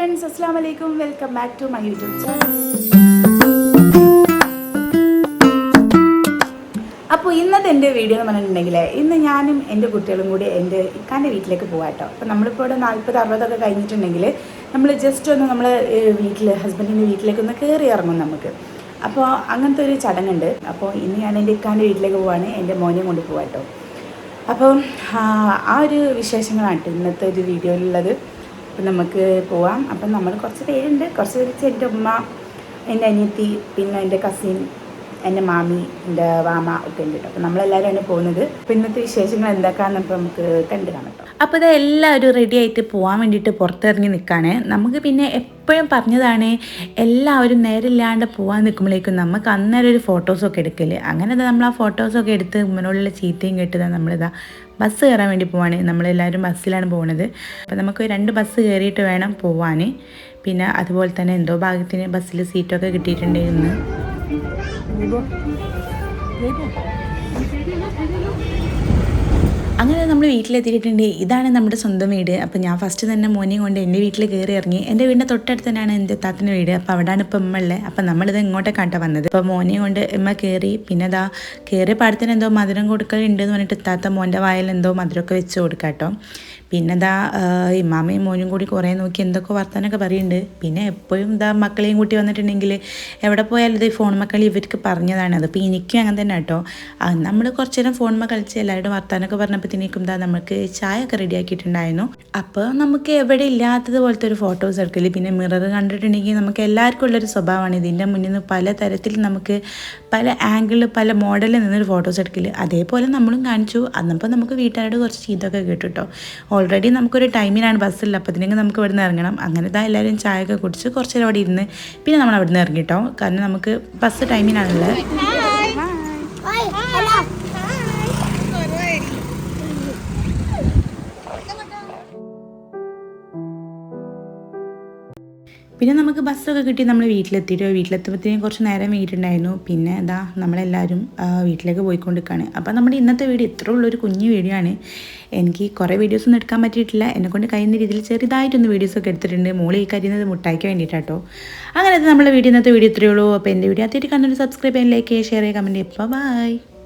Friends അസ്സാം വലൈക്കും welcome back to my YouTube channel അപ്പോൾ ഇന്നത്തെ എന്റെ വീഡിയോ എന്ന് പറഞ്ഞിട്ടുണ്ടെങ്കിൽ ഇന്ന് ഞാനും എന്റെ കുട്ടികളും കൂടി എന്റെ ഇക്കാന്റെ വീട്ടിലേക്ക് പോകാം കേട്ടോ. അപ്പോൾ നമ്മളിപ്പോൾ ഇവിടെ നാൽപ്പത് അറുപതൊക്കെ കഴിഞ്ഞിട്ടുണ്ടെങ്കിൽ നമ്മൾ ജസ്റ്റ് ഒന്ന് നമ്മൾ വീട്ടിൽ ഹസ്ബൻഡിന്റെ വീട്ടിലേക്ക് ഒന്ന് കയറി ഇറങ്ങും നമുക്ക്. അപ്പോൾ അങ്ങനത്തെ ഒരു ചടങ്ങുണ്ട്. അപ്പോൾ ഇന്ന് ഞാൻ എന്റെ ഇക്കാന്റെ വീട്ടിലേക്ക് പോവാണ്. എന്റെ മോനെയും കൊണ്ട് പോകാം കേട്ടോ. അപ്പം ആ, ഒരു വിശേഷങ്ങളാണ് ഇന്നത്തെ ഒരു വീഡിയോയിലുള്ളത് അപ്പം നമുക്ക് പോവാം. അപ്പം നമ്മൾ കുറച്ച് പേരുണ്ട്. കുറച്ച് പേര് എന്റെ ഉമ്മ എന്റെ അനിയത്തി പിന്നെ എന്റെ കസിൻ എന്റെ മാമി എന്റെ വാമ ഒക്കെ ഉണ്ട് കേട്ടോ. അപ്പം നമ്മളെല്ലാവരുമാണ് പോകുന്നത്. അപ്പം ഇന്നത്തെ വിശേഷങ്ങൾ എന്താക്കാന്ന് അപ്പം നമുക്ക് കണ്ടു കാണാം കേട്ടോ. അപ്പോൾ ഇത് എല്ലാവരും റെഡി ആയിട്ട് പോകാൻ വേണ്ടിയിട്ട് പുറത്തിറങ്ങി നിൽക്കുകയാണ് നമുക്ക് പിന്നെ എപ്പോഴും പറഞ്ഞതാണ് എല്ലാവരും നേരില്ലാണ്ട് പോകാൻ നിൽക്കുമ്പോഴേക്കും നമുക്ക് അന്നേരം ഒരു ഫോട്ടോസൊക്കെ എടുക്കൽ. അങ്ങനെ നമ്മൾ ആ ഫോട്ടോസൊക്കെ എടുത്ത് മുന്നോട്ടുള്ള ചീത്തയും കേട്ട് നമ്മളിതാ ബസ് കയറാൻ വേണ്ടി പോവാണ്. നമ്മളെല്ലാവരും ബസ്സിലാണ് പോകുന്നത് അപ്പോൾ നമുക്ക് രണ്ട് ബസ് കയറിയിട്ട് വേണം പോവാൻ പിന്നെ അതുപോലെ തന്നെ എന്തോ ഭാഗ്യത്തിന് ബസ്സിൽ സീറ്റൊക്കെ കിട്ടിയിട്ടുണ്ടായിരുന്നു 你说，没动。അങ്ങനെ നമ്മൾ വീട്ടിലെത്തിയിട്ടുണ്ട്. ഇതാണ് നമ്മുടെ സ്വന്തം വീട്. അപ്പോൾ ഞാൻ ഫസ്റ്റ് തന്നെ മോനെ കൊണ്ട് എന്റെ വീട്ടിൽ കയറി ഇറങ്ങി. എന്റെ വീടിന്റെ തൊട്ടടുത്ത് തന്നെയാണ് എന്റെ താത്തിന്റെ വീട്. അപ്പോൾ അവിടെയാണ് ഇപ്പം ഉമ്മ ഉള്ളത് അപ്പോൾ നമ്മളിത് ഇങ്ങോട്ടേക്കാട്ടോ വന്നത്. അപ്പോൾ മോനെ കൊണ്ട് ഉമ്മ കയറി പിന്നെ അതാ കയറിയ പാടത്തിന് എന്തോ മധുരം കൊടുക്കലുണ്ട് എന്ന് പറഞ്ഞിട്ട് താത്ത മോന്റെ വായിൽ എന്തോ മധുരമൊക്കെ വെച്ച് കൊടുക്കാം കേട്ടോ പിന്നെ ഇതാ ഇമ്മാമയും മോനും കൂടി കുറേ നോക്കി എന്തൊക്കെ വർത്താനൊക്കെ പറയുന്നുണ്ട് പിന്നെ എപ്പോഴും ഇതാ മക്കളെയും കൂട്ടി വന്നിട്ടുണ്ടെങ്കിൽ എവിടെ പോയാലും ഇത് ഫോൺ മക്കൾ ഇവർക്ക് പറഞ്ഞതാണ്. അത് അപ്പോൾ എനിക്കും അങ്ങനെ തന്നെ കേട്ടോ നമ്മൾ കുറച്ച് നേരം ഫോൺ കളിച്ച് എല്ലാവരുടെ വർത്താനൊക്കെ പറഞ്ഞപ്പോഴത്തേക്കും ഇതാ നമുക്ക് ചായ ഒക്കെ റെഡിയാക്കിയിട്ടുണ്ടായിരുന്നു. അപ്പോൾ നമുക്ക് എവിടെ ഇല്ലാത്തത് പോലത്തെ ഒരു ഫോട്ടോസ് എടുക്കൽ. പിന്നെ മിറർ കണ്ടിട്ടുണ്ടെങ്കിൽ നമുക്ക് എല്ലാവർക്കും ഉള്ളൊരു സ്വഭാവമാണ്. ഇതിന്റെ മുന്നിൽ നിന്ന് പല തരത്തിൽ നമുക്ക് പല ആംഗിളിൽ പല മോഡലിൽ നിന്നൊരു ഫോട്ടോസ് എടുക്കൽ. അതേപോലെ നമ്മളും കാണിച്ചു. അന്നപ്പോൾ നമുക്ക് വീട്ടുകാരോട് കുറച്ച് ചീത്തൊക്കെ കേട്ടു ഓൾറെഡി നമുക്കൊരു ടൈമിനാണ് ബസ്സിൽ അപ്പോൾ അതിനെങ്കിൽ നമുക്ക് ഇവിടെ നിന്ന് ഇറങ്ങണം. അങ്ങനെ ഇതാ എല്ലാവരും ചായയൊക്കെ കുടിച്ച് കുറച്ച് നേരം അവിടെ ഇരുന്ന്. പിന്നെ നമ്മൾ അവിടെ നിന്ന് ഇറങ്ങിട്ടോ. കാരണം നമുക്ക് ബസ് ടൈമിനാണുള്ളത് പിന്നെ നമുക്ക് ബസ്സൊക്കെ കിട്ടി നമ്മൾ വീട്ടിലെത്തിയിട്ട്. വീട്ടിലെത്തുമ്പോഴത്തേക്കും കുറച്ച് നേരം വീട്ടുണ്ടായിരുന്നു പിന്നെ ഇതാ നമ്മളെല്ലാവരും വീട്ടിലേക്ക് പോയിക്കൊണ്ടിരിക്കുകയാണ്. അപ്പോൾ നമ്മുടെ ഇന്നത്തെ വീഡിയോ ഇത്ര ഉള്ളൊരു കുഞ്ഞു വീഡിയോ ആണ്. എനിക്ക് കുറേ വീഡിയോസ് ഒന്നും എടുക്കാൻ പറ്റിയിട്ടില്ല. എന്നെക്കൊണ്ട് കഴിയുന്ന രീതിയിൽ ചെറുതായിട്ടൊന്ന് വീഡിയോസൊക്കെ എടുത്തിട്ടുണ്ട്. മോളി ഈ കരിയുന്നത് മുട്ടായിക്ക് വേണ്ടിയിട്ടാട്ടോ. അങ്ങനെ നമ്മുടെ വീഡിയോ ഇന്നത്തെ വീഡിയോ ഇത്രയേ ഉള്ളൂ. അപ്പോൾ എന്റെ വീഡിയോ അത്യാവശ്യം കണ്ടൊരു സബ്സ്ക്രൈബ് ചെയ്യാൻ ലൈക്ക് ചെയ്യുക ഷെയർ ചെയ്യുക കമന്റ് ചെയ്യുക. ബൈ